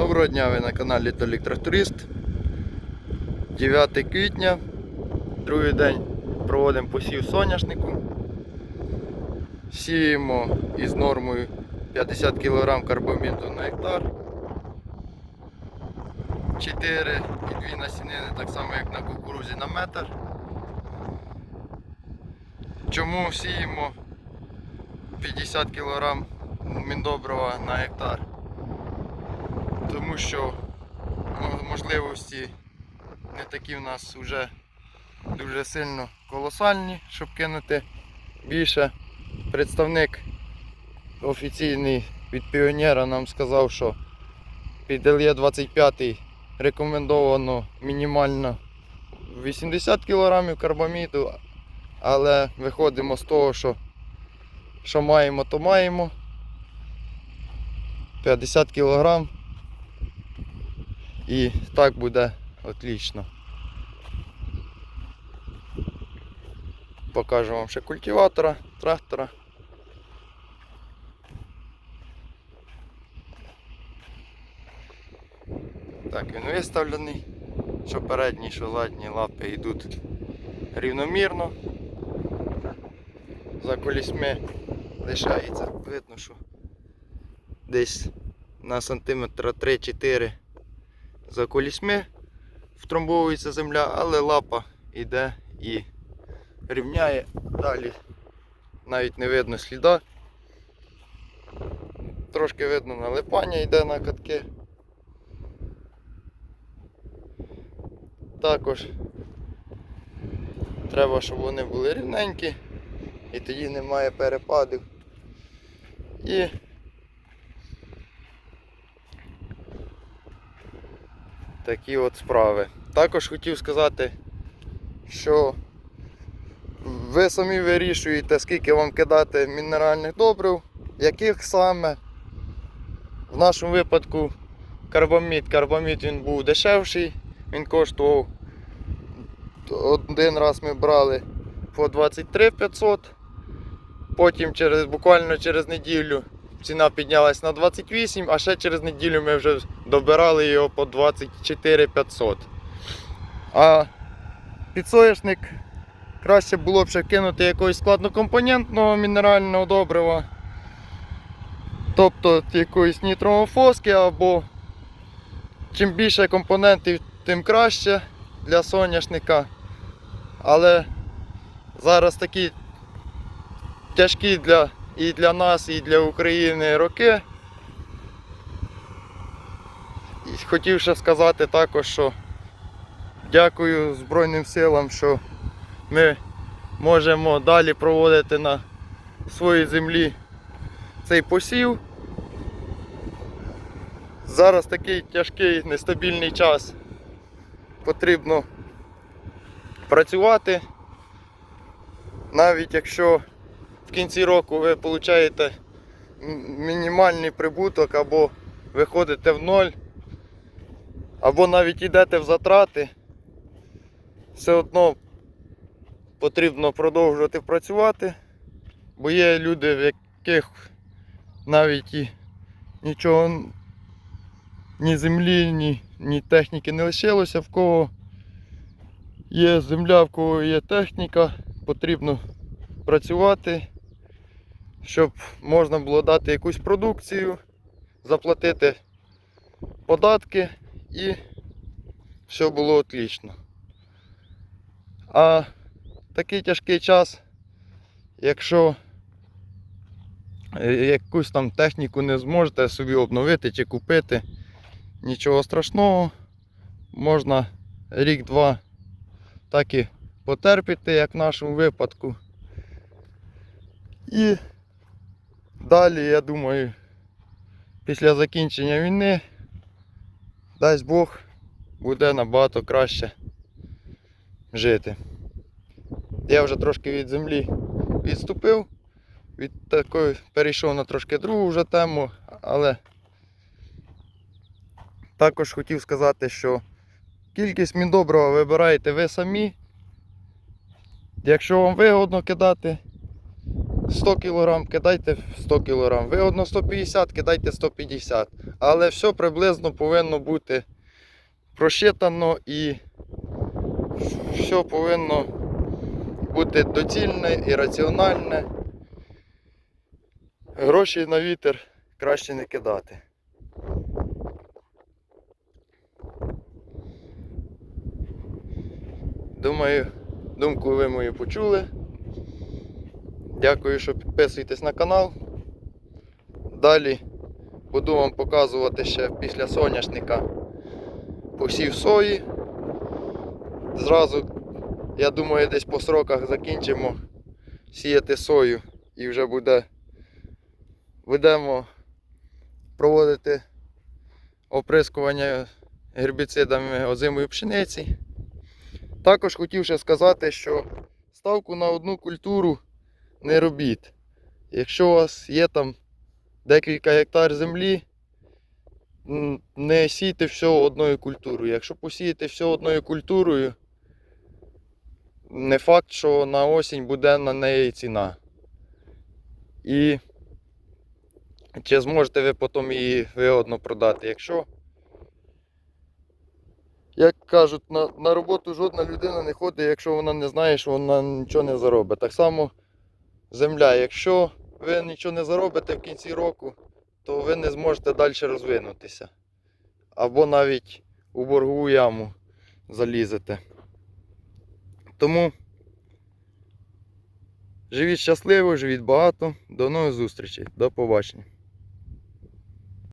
Доброго дня, ви на каналі Толік Тракторист. 9 квітня, другий день проводимо посів соняшнику. Сіємо із нормою 50 кг карбаміду на гектар. 4 і 2 насінини, так само як на кукурузі на метр. Чому сіємо 50 кг міндобрива на гектар? Тому що можливості не такі в нас вже дуже сильно колосальні, щоб кинути більше. Представник офіційний від піонера нам сказав, що під ЛЄ 25 рекомендовано мінімально 80 кг карбаміду, але виходимо з того, що, що маємо, то маємо. 50 кг і так буде отлично. Покажу вам ще культиватора, трактора. Так, він виставлений, що передні, що задні лапи йдуть рівномірно. За колісьми лишається. Видно, що десь на сантиметра 3-4 за колісьми втрамбовується земля, але лапа йде і рівняє. Далі навіть не видно сліда. Трошки видно налипання йде на катки. Також треба, щоб вони були рівненькі і тоді немає перепадів. І такі от справи. Також хотів сказати, що ви самі вирішуєте, скільки вам кидати мінеральних добрив, яких саме. В нашому випадку карбамід. Карбамід він був дешевший, він коштував один раз ми брали по 23 500. Потім через, буквально через неділю ціна піднялась на 28, а ще через неділю ми вже добирали його по 24 500. А під соняшник краще було б ще кинути якогось складнокомпонентного мінерального добрива. Тобто якоїсь нітромофоски або чим більше компонентів, тим краще для соняшника. Але зараз такі тяжкі для, і для нас, і для України роки. І хотів ще сказати також, що дякую Збройним силам, що ми можемо далі проводити на своїй землі цей посів. Зараз такий тяжкий, нестабільний час. Потрібно працювати. Навіть якщо в кінці року ви отримаєте мінімальний прибуток або виходите в ноль, або навіть йдете в затрати, все одно потрібно продовжувати працювати, бо є люди, в яких навіть і нічого, ні землі, ні, ні техніки не лишилося, в кого є земля, в кого є техніка, потрібно працювати, щоб можна було дати якусь продукцію, заплатити податки і все було отлично. А такий тяжкий час, якщо е, якусь там техніку не зможете собі обновити чи купити, нічого страшного, можна рік-два так і потерпіти, як в нашому випадку. І далі, я думаю, після закінчення війни, дасть Бог, буде набагато краще жити. Я вже трошки від землі відступив, від такої перейшов на трошки другу вже тему, але також хотів сказати, що кількість міндобрива вибираєте ви самі. Якщо вам вигодно кидати 100 кг, кидайте 100 кг. Вигодно 150, кидайте 150. Але все приблизно повинно бути просчитано і все повинно бути доцільне і раціональне. Гроші на вітер краще не кидати. Думаю, думку ви мою почули. Дякую, що підписуєтесь на канал. Далі буду вам показувати ще після соняшника посів сої. Зразу, я думаю, десь по сроках закінчимо сіяти сою і вже буде будемо проводити оприскування гербіцидами озимої пшениці. Також хотів ще сказати, що ставку на одну культуру не робіть. Якщо у вас є там декілька гектар землі, не сійте все одною культурою. Якщо посієте все одною культурою, не факт, що на осінь буде на неї ціна. І чи зможете ви потім її вигодно продати? Якщо, як кажуть, на, на роботу жодна людина не ходить, якщо вона не знає, що вона нічого не заробить. Так само земля, якщо ви нічого не заробите в кінці року, то ви не зможете далі розвинутися. Або навіть у боргову яму залізете. Тому живіть щасливо, живіть багато. До нових зустрічей. До побачення.